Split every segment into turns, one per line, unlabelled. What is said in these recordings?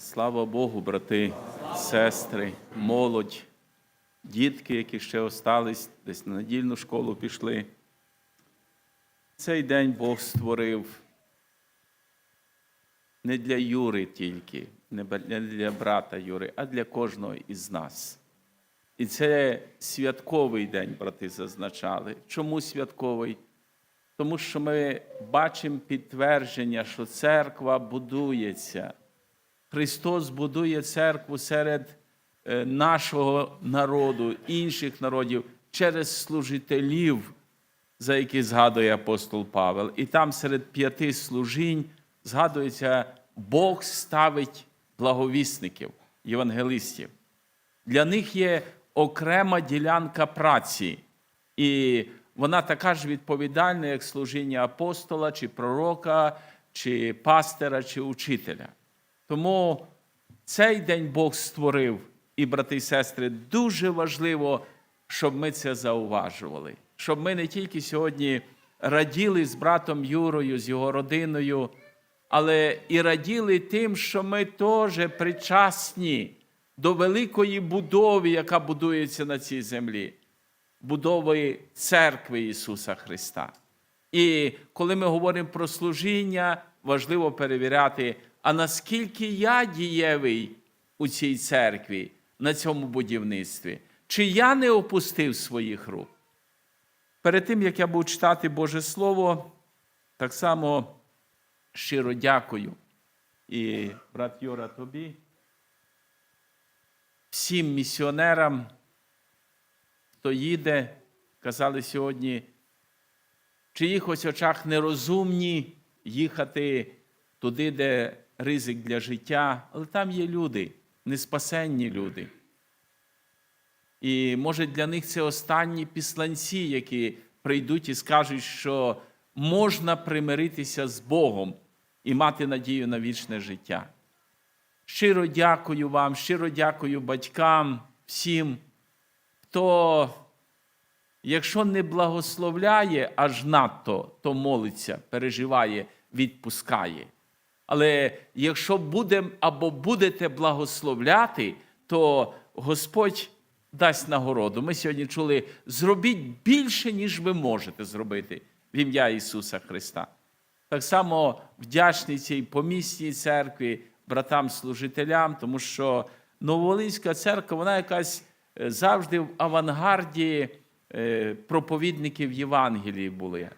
Слава Богу, брати, сестри, молодь, дітки, які ще остались, десь на недільну школу пішли. Цей день Бог створив не для Юри тільки, не для брата Юри, а для кожного із нас. І це святковий день, брати, зазначали. Чому святковий? Тому що ми бачимо підтвердження, що церква будується. Христос будує церкву серед е, нашого народу, інших народів через служителів, за які згадує апостол Павел. І там серед п'яти служінь згадується, Бог ставить благовісників, євангелистів. Для них є окрема ділянка праці, і вона така ж відповідальна, як служіння апостола, чи пророка, чи пастора, чи учителя. Тому цей день Бог створив, і, брати і сестри, дуже важливо, щоб ми це зауважували, щоб ми не тільки сьогодні раділи з братом Юрою, з його родиною, але і раділи тим, що ми теж причасні до великої будови, яка будується на цій землі, будови церкви Ісуса Христа. І коли ми говоримо про служіння, важливо перевіряти, а наскільки я дієвий у цій церкві, на цьому будівництві, чи я не опустив своїх рук. Перед тим, як я буду читати Боже Слово, так само щиро дякую. І брат Юра тобі, всім місіонерам, хто їде, казали сьогодні, в чиїхось очах нерозумні їхати туди, де ризик для життя, але там є люди, неспасенні люди. І може для них це останні післанці, які прийдуть і скажуть, що можна примиритися з Богом і мати надію на вічне життя. Щиро дякую вам, щиро дякую батькам, всім, хто, якщо не благословляє аж надто, то молиться, переживає, відпускає. Але якщо будем або будете благословляти, то Господь дасть нагороду. Ми сьогодні чули: зробіть більше, ніж ви можете зробити в ім'я Ісуса Христа. Так само вдячний цій помісній церкві, братам-служителям, тому що Нововолинська церква, вона якась е, завжди в авангарді е, проповідників Євангелії були.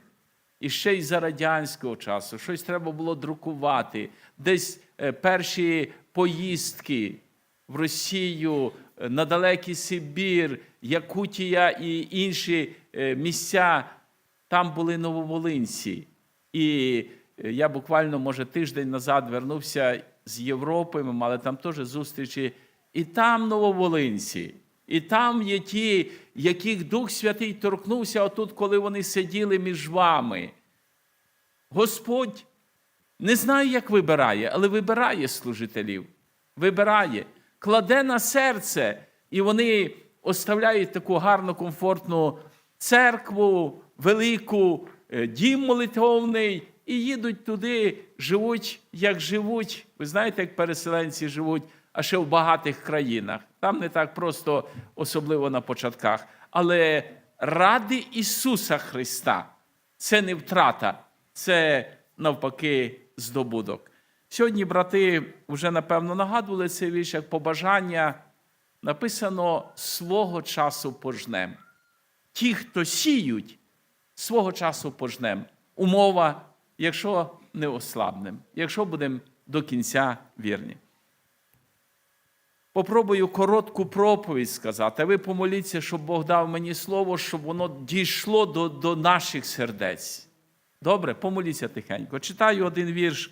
І ще й за радянського часу щось треба було друкувати. Десь е, перші поїздки в Росію, е, на далекий Сибір, Якутія і інші е, місця, там були нововолинці. І я буквально, може, тиждень назад вернувся з Європи, ми мали там теж зустрічі, і там нововолинці. І там є ті, яких Дух Святий торкнувся отут, коли вони сиділи між вами. Господь не знаю, як вибирає, але вибирає служителів. Вибирає, кладе на серце, і вони оставляють таку гарну, комфортну церкву, велику, е, дім молитовний, і їдуть туди, живуть, як живуть. Ви знаєте, як переселенці живуть, а ще в багатих країнах. Там не так просто, особливо на початках. Але ради Ісуса Христа це не втрата, це навпаки здобуток. Сьогодні брати вже напевно нагадували цей вірш як побажання. Написано свого часу пожнем. Ті, хто сіють, свого часу пожнем. Умова, якщо не ослабнем, якщо будемо до кінця вірні. Попробую коротку проповідь сказати, а ви помоліться, щоб Бог дав мені слово, щоб воно дійшло до, до наших сердець. Добре, помоліться тихенько. Читаю один вірш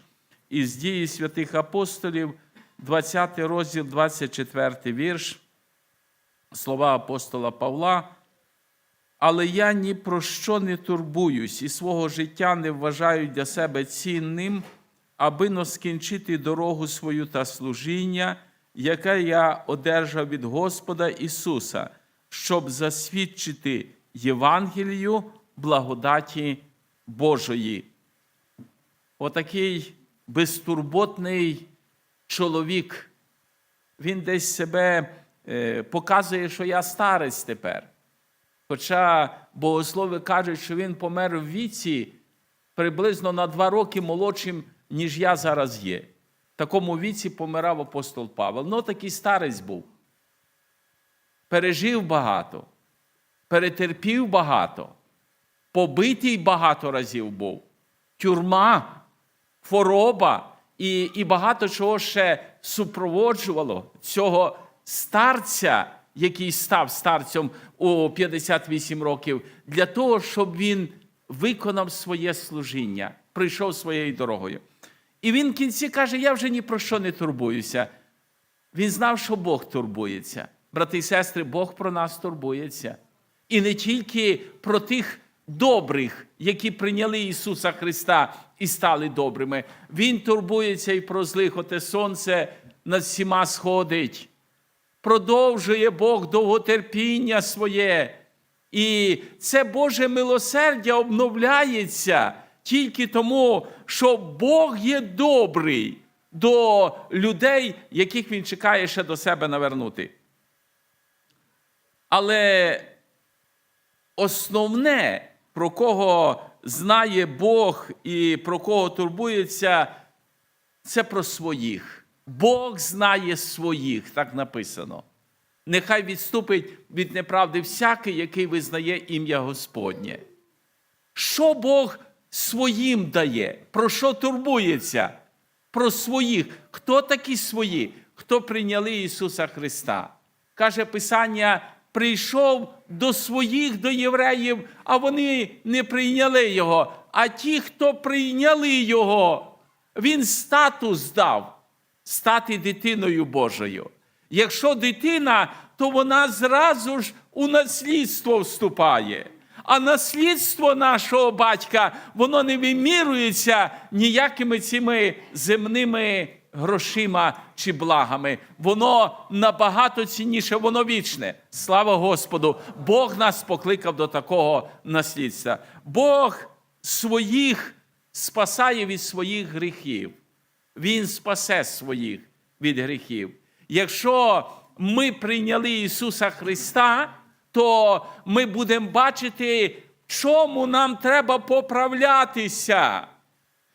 із дії святих апостолів, 20 розділ, 24 вірш, слова апостола Павла. Але я ні про що не турбуюсь і свого життя не вважаю для себе цінним, аби но скінчити дорогу свою та служіння, яке я одержав від Господа Ісуса, щоб засвідчити Євангелію благодаті Божої. Отакий безтурботний чоловік, він десь себе е, показує, що я старець тепер. Хоча богослови кажуть, що він помер в віці приблизно на два роки молодшим, ніж я зараз є. Такому віці помирав апостол Павел. Ну, такий старець був. Пережив багато, перетерпів багато, побитий багато разів був, тюрма, хвороба і, і багато чого ще супроводжувало цього старця, який став старцем у 58 років, для того, щоб він виконав своє служіння, прийшов своєю дорогою. І він в кінці каже: Я вже ні про що не турбуюся. Він знав, що Бог турбується. Брати і сестри, Бог про нас турбується. І не тільки про тих добрих, які прийняли Ісуса Христа і стали добрими. Він турбується і про злих, оте сонце над всіма сходить. Продовжує Бог довготерпіння своє. І це Боже милосердя обновляється тільки тому, що Бог є добрий до людей, яких Він чекає ще до себе навернути. Але основне, про кого знає Бог і про кого турбується, це про своїх. Бог знає своїх, так написано. Нехай відступить від неправди всякий, який визнає ім'я Господнє. Що Бог своїм дає? Про що турбується? Про своїх. Хто такі свої? Хто прийняли Ісуса Христа? Каже Писання: прийшов до своїх, до євреїв, а вони не прийняли Його. А ті, хто прийняли Його, Він статус дав стати дитиною Божою. Якщо дитина, то вона зразу ж у наслідство вступає. А наслідство нашого батька, воно не вимірюється ніякими цими земними грошима чи благами. Воно набагато цінніше, воно вічне. Слава Господу! Бог нас покликав до такого наслідства. Бог своїх спасає від своїх гріхів. Він спасе своїх від гріхів. Якщо ми прийняли Ісуса Христа, то ми будемо бачити, чому нам треба поправлятися.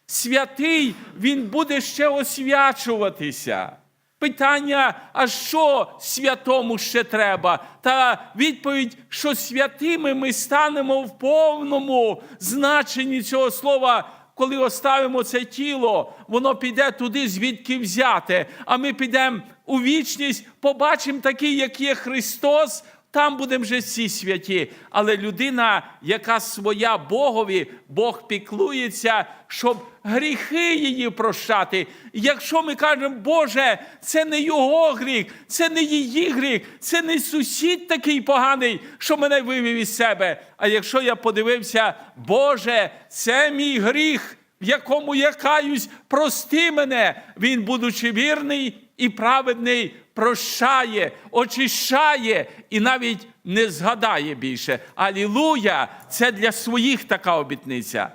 Святий Він буде ще освячуватися. Питання, а що святому ще треба? Та відповідь, що святими ми станемо в повному значенні цього слова коли оставимо це тіло, воно піде туди, звідки взяте. А ми підемо у вічність, побачимо такий, як є Христос. Там будемо вже всі святі. Але людина, яка своя Богові, Бог піклується, щоб гріхи її прощати. Якщо ми кажемо, Боже, це не його гріх, це не її гріх, це не сусід такий поганий, що мене вивів із себе. А якщо я подивився, Боже, це мій гріх, в якому я каюсь, прости мене, він, будучи вірний і праведний, прощає, очищає і навіть не згадає більше. Алілуя! Це для своїх така обітниця.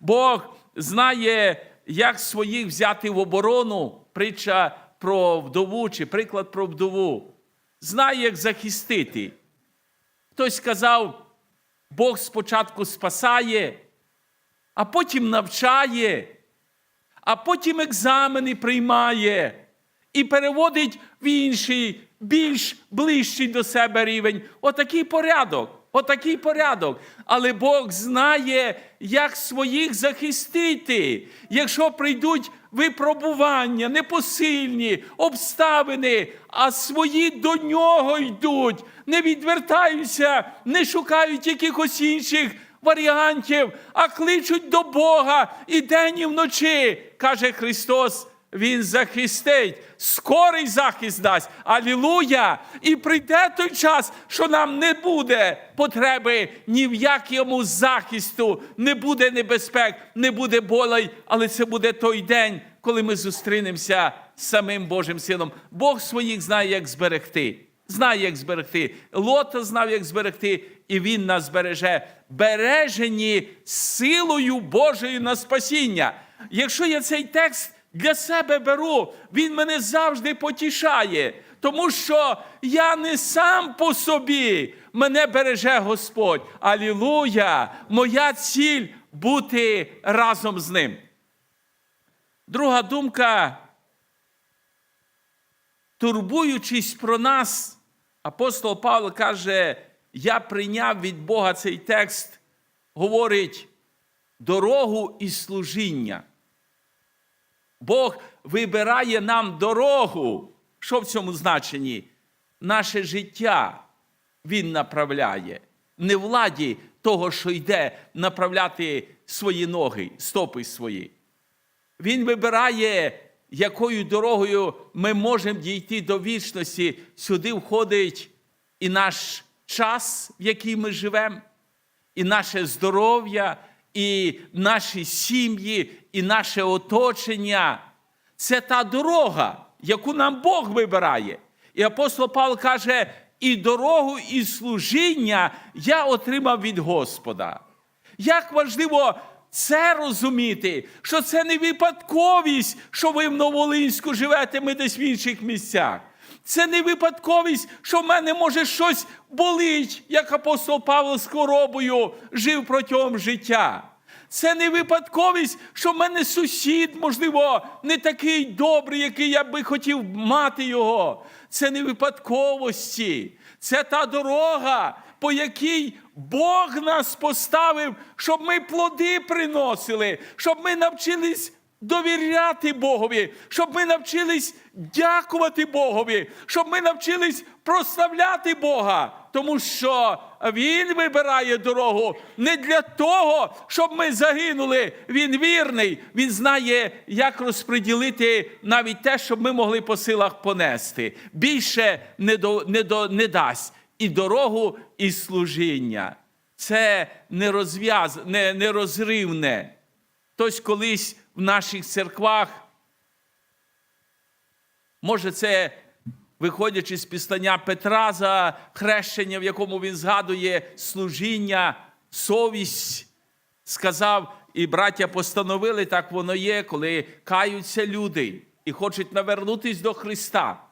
Бог знає, як своїх взяти в оборону, притча про вдову чи приклад про вдову. Знає, як захистити. Хтось сказав, Бог спочатку спасає, а потім навчає, а потім екзамени приймає і переводить в інший, більш ближчий до себе рівень. Отакий порядок. Отакий порядок. Але Бог знає, як своїх захистити. Якщо прийдуть випробування, непосильні обставини, а свої до нього йдуть, не відвертаються, не шукають якихось інших варіантів, а кличуть до Бога і день і вночі, каже Христос. Він захистить, скорий захист дасть. Алілуя! І прийде той час, що нам не буде потреби ні в якому захисту, не буде небезпек, не буде болей, але це буде той день, коли ми зустрінемося з самим Божим Сином. Бог своїх знає, як зберегти. Знає, як зберегти. Лота знав, як зберегти, і він нас збереже, бережені силою Божою на спасіння. Якщо я цей текст для себе беру, Він мене завжди потішає, тому що я не сам по собі, мене береже Господь. Алілуя! Моя ціль бути разом з ним. Друга думка. Турбуючись про нас, апостол Павло каже: Я прийняв від Бога цей текст, говорить дорогу і служіння. Бог вибирає нам дорогу. Що в цьому значенні? Наше життя Він направляє. Не владі того, що йде, направляти свої ноги, стопи свої. Він вибирає, якою дорогою ми можемо дійти до вічності. Сюди входить і наш час, в який ми живемо, і наше здоров'я, і наші сім'ї, і наше оточення. Це та дорога, яку нам Бог вибирає. І апостол Павло каже: і дорогу, і служіння я отримав від Господа. Як важливо це розуміти, що це не випадковість, що ви в Новолинську живете, ми десь в інших місцях. Це не випадковість, що в мене може щось болить, як апостол Павло з хворобою жив протягом життя. Це не випадковість, що в мене сусід, можливо, не такий добрий, який я би хотів мати його. Це не випадковості. Це та дорога, по якій Бог нас поставив, щоб ми плоди приносили, щоб ми навчились довіряти Богові, щоб ми навчились дякувати Богові, щоб ми навчились прославляти Бога, тому що Він вибирає дорогу не для того, щоб ми загинули. Він вірний, він знає, як розподілити навіть те, щоб ми могли по силах понести. Більше не, до, не, до, не дасть і дорогу, і служіння. Це нерозв'яз, не, нерозривне. Хтось колись в наших церквах, може, це виходячи з післання Петра за хрещення, в якому він згадує служіння, совість, сказав, і браття постановили, так воно є, коли каються люди і хочуть навернутися до Христа,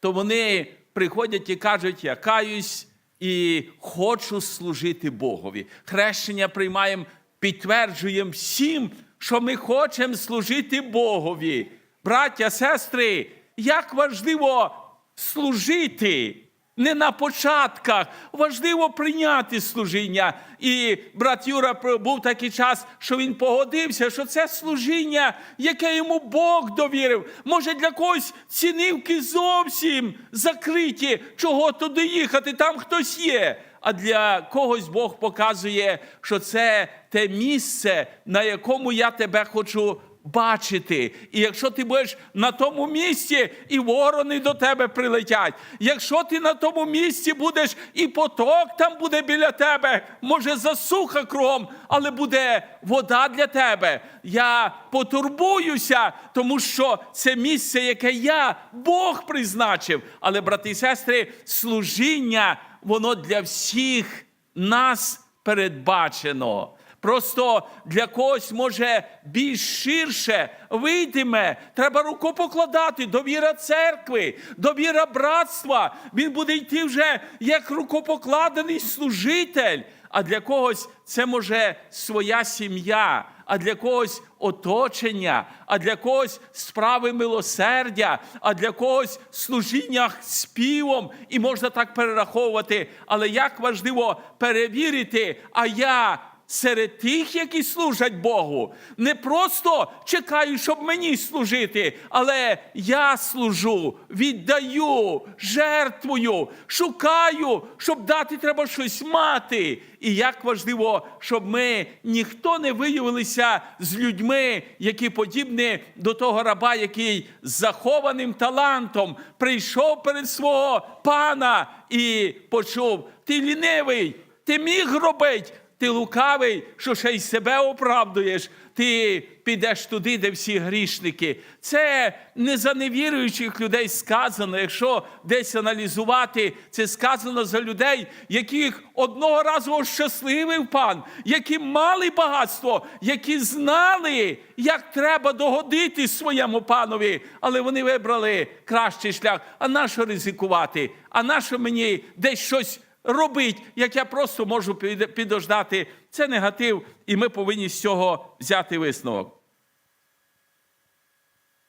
то вони приходять і кажуть, я каюсь і хочу служити Богові. Хрещення приймаємо, підтверджуємо всім, що ми хочемо служити Богові. Браття, сестри, як важливо служити. Не на початках важливо прийняти служіння. І брат Юра був такий час, що він погодився, що це служіння, яке йому Бог довірив. Може, для когось цінивки зовсім закриті, чого туди їхати, там хтось є. А для когось Бог показує, що це те місце, на якому я тебе хочу бачити. І якщо ти будеш на тому місці, і ворони до тебе прилетять. Якщо ти на тому місці будеш, і поток там буде біля тебе, може засуха кругом, але буде вода для тебе. Я потурбуюся, тому що це місце, яке я, Бог призначив. Але, брати і сестри, служіння, воно для всіх нас передбачено. Просто для когось може більш ширше вийдеме. Треба руку покладати. Довіра церкви, довіра братства. Він буде йти вже як рукопокладений служитель. А для когось це може своя сім'я, а для когось оточення, а для когось справи милосердя, а для когось служіння співом, і можна так перераховувати. Але як важливо перевірити, а я серед тих, які служать Богу, не просто чекаю, щоб мені служити, але я служу, віддаю, жертвую, шукаю, щоб дати треба щось мати. І як важливо, щоб ми ніхто не виявилися з людьми, які подібні до того раба, який з захованим талантом прийшов перед свого пана і почув: ти лінивий, ти міг робити. Ти лукавий, що ще й себе оправдуєш, ти підеш туди, де всі грішники. Це не за невіруючих людей сказано. Якщо десь аналізувати, це сказано за людей, яких одного разу ощасливив пан, які мали багатство, які знали, як треба догодити своєму панові, але вони вибрали кращий шлях. А нащо ризикувати? А нащо мені десь щось робить, як я просто можу підождати? Це негатив, і ми повинні з цього взяти висновок.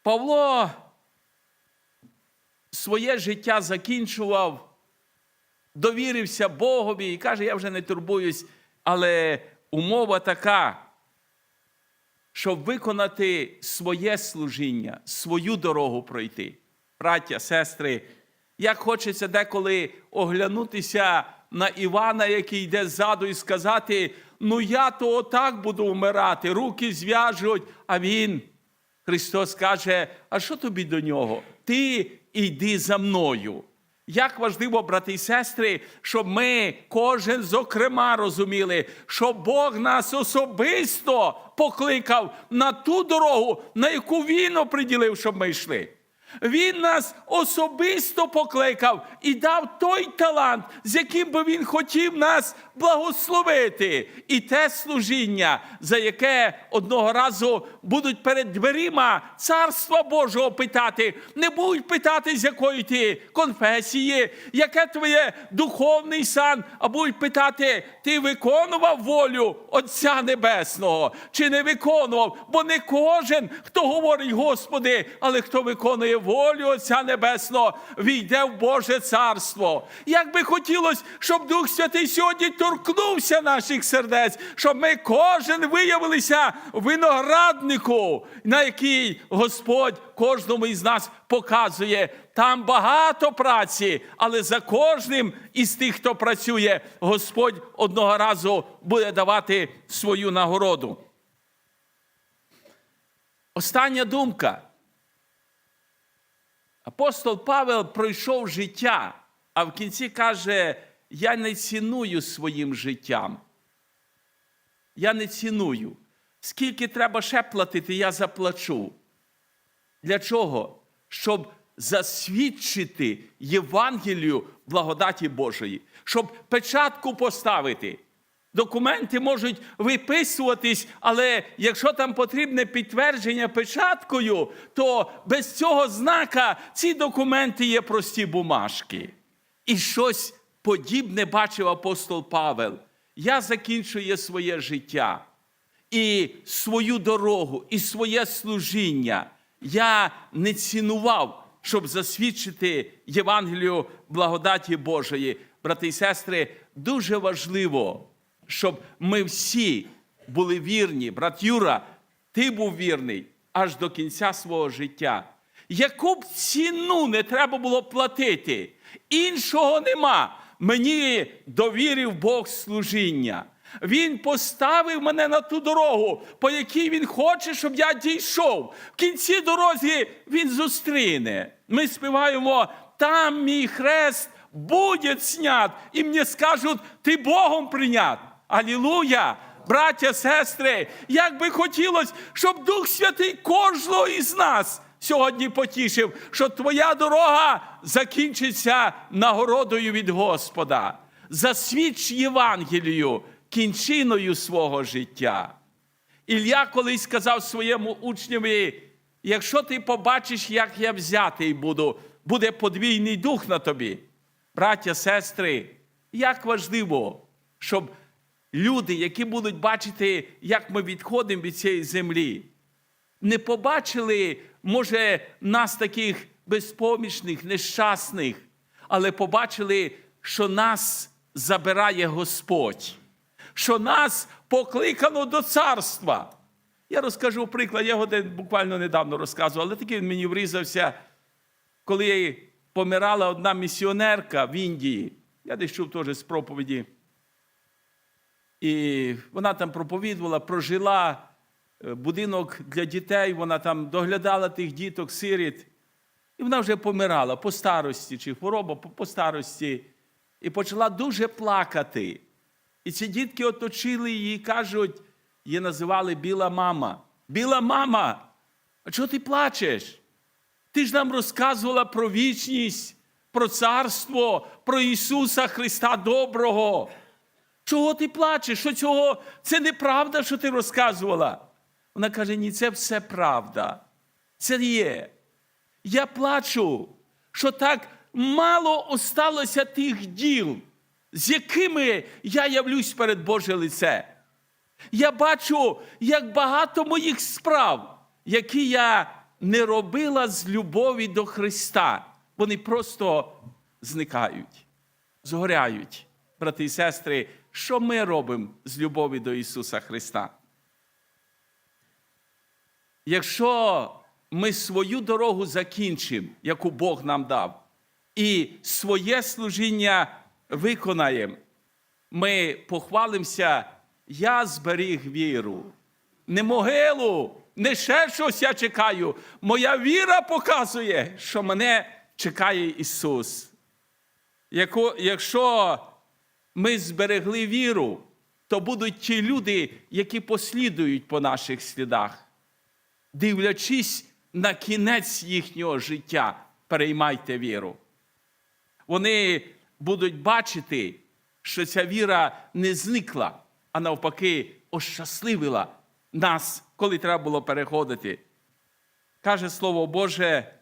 Павло своє життя закінчував, довірився Богові і каже: я вже не турбуюсь, але умова така, щоб виконати своє служіння, свою дорогу пройти. Браття, сестри, як хочеться деколи оглянутися на Івана, який йде ззаду, і сказати: ну я то отак буду вмирати, руки зв'яжуть, а він. Христос каже: а що тобі до нього? Ти йди за мною. Як важливо, брати і сестри, щоб ми кожен зокрема розуміли, що Бог нас особисто покликав на ту дорогу, на яку Він оприділив, щоб ми йшли. Він нас особисто покликав і дав той талант, з яким би він хотів нас благословити. І те служіння, за яке одного разу будуть перед дверима Царства Божого питати, не будуть питати, з якої ти конфесії, яке твоє духовний сан, а будуть питати, ти виконував волю Отця Небесного чи не виконував? Бо не кожен, хто говорить, Господи, але хто виконує волю Отця Небесного, війде в Боже Царство. Як би хотілося, щоб Дух Святий сьогодні торкнувся наших сердець, щоб ми кожен виявилися винограднику, на який Господь кожному із нас показує. Там багато праці, але за кожним із тих, хто працює, Господь одного разу буде давати свою нагороду. Остання думка. Апостол Павел пройшов життя, а в кінці каже: Я не ціную своїм життям. Я не ціную. Скільки треба ще платити, я заплачу. Для чого? Щоб засвідчити Євангелію благодаті Божої, щоб печатку поставити. Документи можуть виписуватись, але якщо там потрібне підтвердження печаткою, то без цього знака ці документи є прості бумажки. І щось подібне бачив апостол Павел. Я закінчую своє життя і свою дорогу, і своє служіння. Я не цінував, щоб засвідчити Євангелію благодаті Божої. Брати і сестри, дуже важливо, щоб ми всі були вірні. Брат Юра, ти був вірний аж до кінця свого життя. Яку б ціну не треба було платити, іншого нема. Мені довірив Бог служіння. Він поставив мене на ту дорогу, по якій він хоче, щоб я дійшов. В кінці дорозі він зустріне. Ми співаємо там мій хрест буде снят, і мені скажуть, ти Богом прийнят. Алілуя! Браття, сестри, як би хотілося, щоб Дух Святий кожного із нас сьогодні потішив, що твоя дорога закінчиться нагородою від Господа. Засвідч Євангелію кінчиною свого життя. Ілля колись сказав своєму учневі: якщо ти побачиш, як я взятий буду, буде подвійний дух на тобі. Браття, сестри, як важливо, щоб люди, які будуть бачити, як ми відходимо від цієї землі, не побачили, може, нас таких безпомічних, нещасних, але побачили, що нас забирає Господь, що нас покликано до царства. Я розкажу приклад, я один буквально недавно розказував, але такий він мені врізався, коли помирала одна місіонерка в Індії. Я десь чув теж з проповіді. І вона там проповідувала, прожила е, будинок для дітей, вона там доглядала тих діток, сиріт. І вона вже помирала по старості, чи хвороба по, старості, і почала дуже плакати. І ці дітки оточили її кажуть, її називали Біла мама. Біла мама, а чого ти плачеш? Ти ж нам розказувала про вічність, про царство, про Ісуса Христа Доброго. Чого ти плачеш? Що цього? Це неправда, що ти розказувала. Вона каже: ні, це все правда. Це є. Я плачу, що так мало осталося тих діл, з якими я явлюсь перед Боже лице. Я бачу, як багато моїх справ, які я не робила з любові до Христа, вони просто зникають, згоряють. Брати і сестри, що ми робимо з любові до Ісуса Христа? Якщо ми свою дорогу закінчимо, яку Бог нам дав, і своє служіння виконаємо, ми похвалимося, я зберіг віру. Не могилу, не ще щось я чекаю. Моя віра показує, що мене чекає Ісус. Якщо ми зберегли віру, то будуть ті люди, які послідують по наших слідах. Дивлячись на кінець їхнього життя, переймайте віру. Вони будуть бачити, що ця віра не зникла, а навпаки, ощасливила нас, коли треба було переходити. Каже Слово Боже,